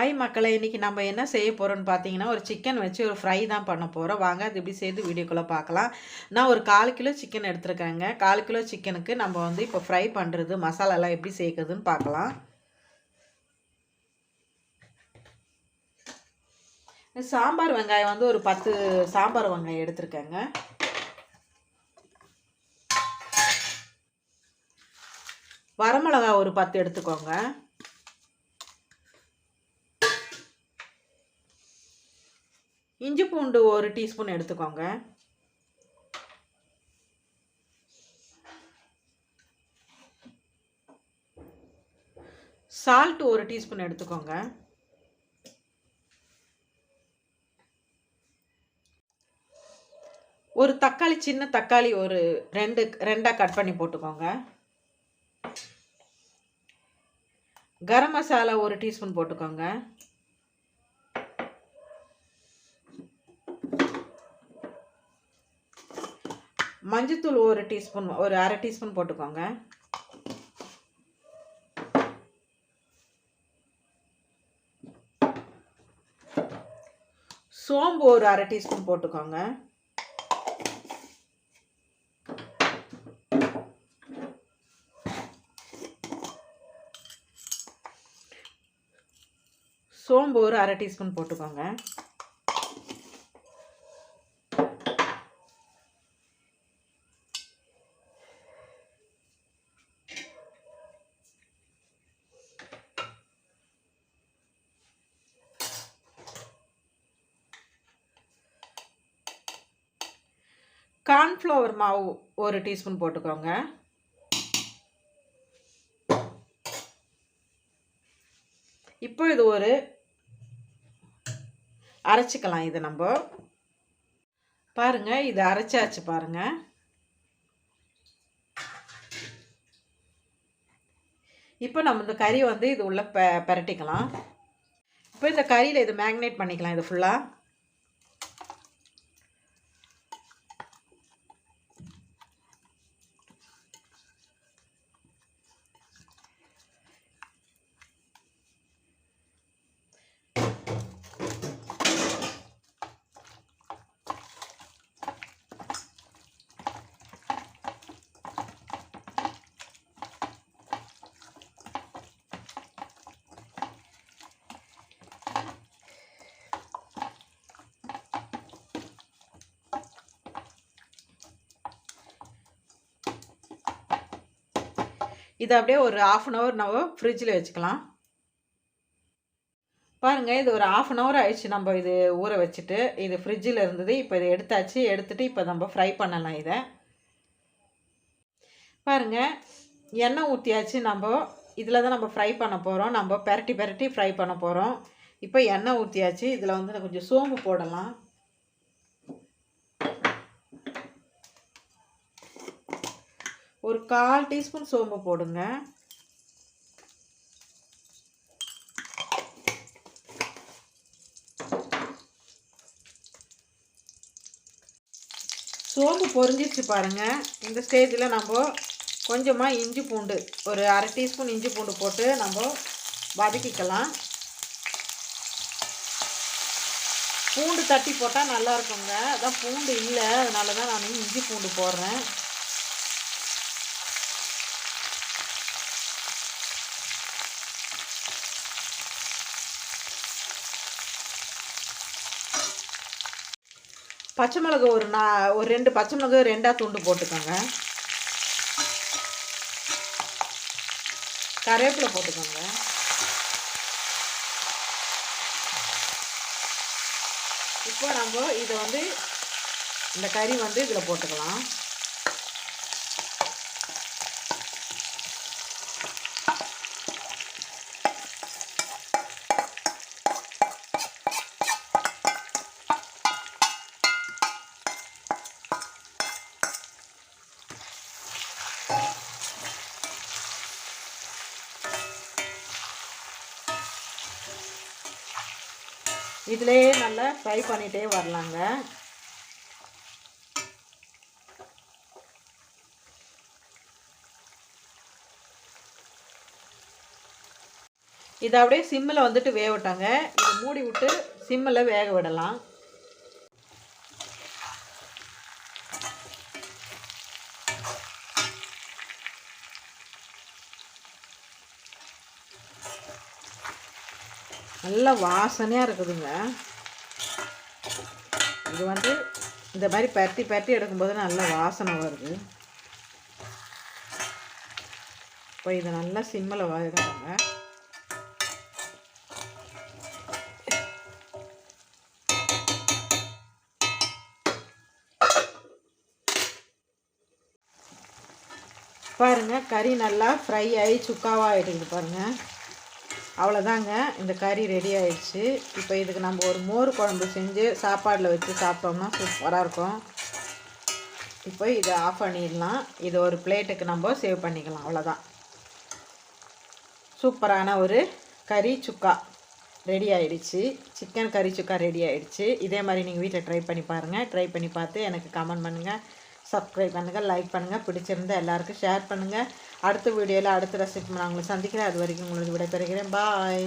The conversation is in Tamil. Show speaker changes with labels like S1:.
S1: ஹாய் மக்களை இன்றைக்கி நம்ம என்ன செய்ய போகிறோம்னு பார்த்தீங்கன்னா ஒரு சிக்கன் வச்சு ஒரு ஃப்ரை தான் பண்ண போகிறோம் வாங்க அது எப்படி செய்து வீடியோக்குள்ளே பார்க்கலாம் நான் ஒரு கால் கிலோ சிக்கன் எடுத்துருக்கேங்க. கால் கிலோ சிக்கனுக்கு நம்ம வந்து இப்போ ஃப்ரை பண்ணுறது மசாலாலாம் எப்படி சேர்க்குதுன்னு பார்க்கலாம் சாம்பார் வெங்காயம் வந்து ஒரு பத்து சாம்பார் வெங்காயம் எடுத்திருக்கேங்க. வரமிளகா ஒரு பத்து எடுத்துக்கோங்க. இஞ்சி பூண்டு ஒரு டீஸ்பூன் எடுத்துக்கோங்க. சால்ட் ஒரு டீஸ்பூன் எடுத்துக்கோங்க. ஒரு தக்காளி சின்ன தக்காளி ஒரு ரெண்டு ரெண்டாக கட் பண்ணி போட்டுக்கோங்க. கரம் மசாலா ஒரு டீஸ்பூன் போட்டுக்கோங்க. மஞ்சத்தூள் ஒரு டீஸ்பூன் ஒரு அரை டீஸ்பூன் போட்டுக்கோங்க. சோம்பு ஒரு அரை டீஸ்பூன் போட்டுக்கோங்க. சோம்பு ஒரு அரை டீஸ்பூன் போட்டுக்கோங்க. கார்ன்ஃப்ளவர் மாவு ஒரு டீஸ்பூன் போட்டுக்கோங்க. இப்போ இது ஒரு அரைச்சிக்கலாம் இது நம்ம. பாருங்கள் இது அரைச்சாச்சு பாருங்கள் இப்போ நம்ம இந்த கறி வந்து இது உள்ள ப பெரட்டிக்கலாம். இப்போ இந்த கறியில் இது மேக்னேட் பண்ணிக்கலாம் இது ஃபுல்லாக இதை அப்படியே ஒரு ஆஃப் அன் ஹவர் நம்ம ஃப்ரிட்ஜில் வச்சுக்கலாம். பாருங்கள் இது ஒரு ஆஃப் அன் ஹவர் ஆயிடுச்சு. நம்ம இது ஊற வச்சுட்டு இது ஃப்ரிட்ஜில் இருந்தது. இப்போ இதை எடுத்தாச்சு. எடுத்துகிட்டு இப்போ நம்ம ஃப்ரை பண்ணலாம் இதை. பாருங்கள் எண்ணெய் ஊற்றியாச்சு நம்ம இதில் தான் நம்ம ஃப்ரை பண்ண போகிறோம் நம்ம பெரட்டி பெரட்டி ஃப்ரை பண்ண போகிறோம் இப்போ எண்ணெய் ஊற்றியாச்சு இதில் வந்து கொஞ்சம் சோம்பு போடலாம். ஒரு கால் டீஸ்பூன் சோம்பு போடுங்க. சோம்பு பொரிஞ்சிச்சு பாருங்கள் இந்த ஸ்டேஜில் நம்ம கொஞ்சமாக இஞ்சி பூண்டு ஒரு அரை டீஸ்பூன் இஞ்சி பூண்டு போட்டு நம்ம வதக்கிக்கலாம். பூண்டு தட்டி போட்டால் நல்லா இருக்குங்க. அதான் பூண்டு இல்லை அதனால தான் நான் இஞ்சி பூண்டு போடுறேன். பச்சை மிளகு ஒரு நா ஒரு ரெண்டு பச்சை மிளகு ரெண்டாக துண்டு போட்டுக்கோங்க. கருவேப்பிலை போட்டுக்கோங்க. இப்போ நம்ம இதை வந்து இந்த கறி வந்து இதில் போட்டுக்கலாம். இதிலே நல்லா ஃப்ரை பண்ணிகிட்டே வரலாங்க. இதை அப்படியே சிம்மில் வந்துட்டு வேகட்டாங்க. இதை மூடி விட்டு சிம்மில் வேக விடலாம். நல்ல வாசனையாக இருக்குதுங்க. இது வந்து இந்த மாதிரி பரட்டி பரட்டி எடுக்கும்போது நல்ல வாசனை வருது. இப்போ இதை நல்லா சிம்மில் வேகிறாங்க பாருங்கள் கறி நல்லா ஃப்ரை ஆகி சுக்காவாக ஆகிட்டு பாருங்கள் அவ்வளோதாங்க. இந்த கறி ரெடி ஆயிடுச்சு. இப்போ இதுக்கு நம்ம ஒரு மோர் குழம்பு செஞ்சு சாப்பாடில் வச்சு சாப்பிட்டோம்னா சூப்பராக இருக்கும். இப்போ இதை ஆஃப் பண்ணிடலாம். இதை ஒரு பிளேட்டுக்கு நம்ம சேவ் பண்ணிக்கலாம். அவ்வளோதான். சூப்பரான ஒரு கறி சுக்கா ரெடி ஆயிடுச்சு. சிக்கன் கறி சுக்கா ரெடி ஆயிடுச்சு. இதே மாதிரி நீங்கள் வீட்டில் ட்ரை பண்ணி பாருங்கள் ட்ரை பண்ணி பார்த்து எனக்கு கமெண்ட் பண்ணுங்கள் சப்ஸ்கிரைப் பண்ணுங்கள் லைக் பண்ணுங்கள் பிடிச்சிருந்தா எல்லாருக்கும் ஷேர் பண்ணுங்கள் அடுத்த வீடியோவில் அடுத்த ரெசிபி நான் உங்களை சந்திக்கிறேன். அது வரைக்கும் உங்களுக்கு விடைபெறுகிறேன். பாய்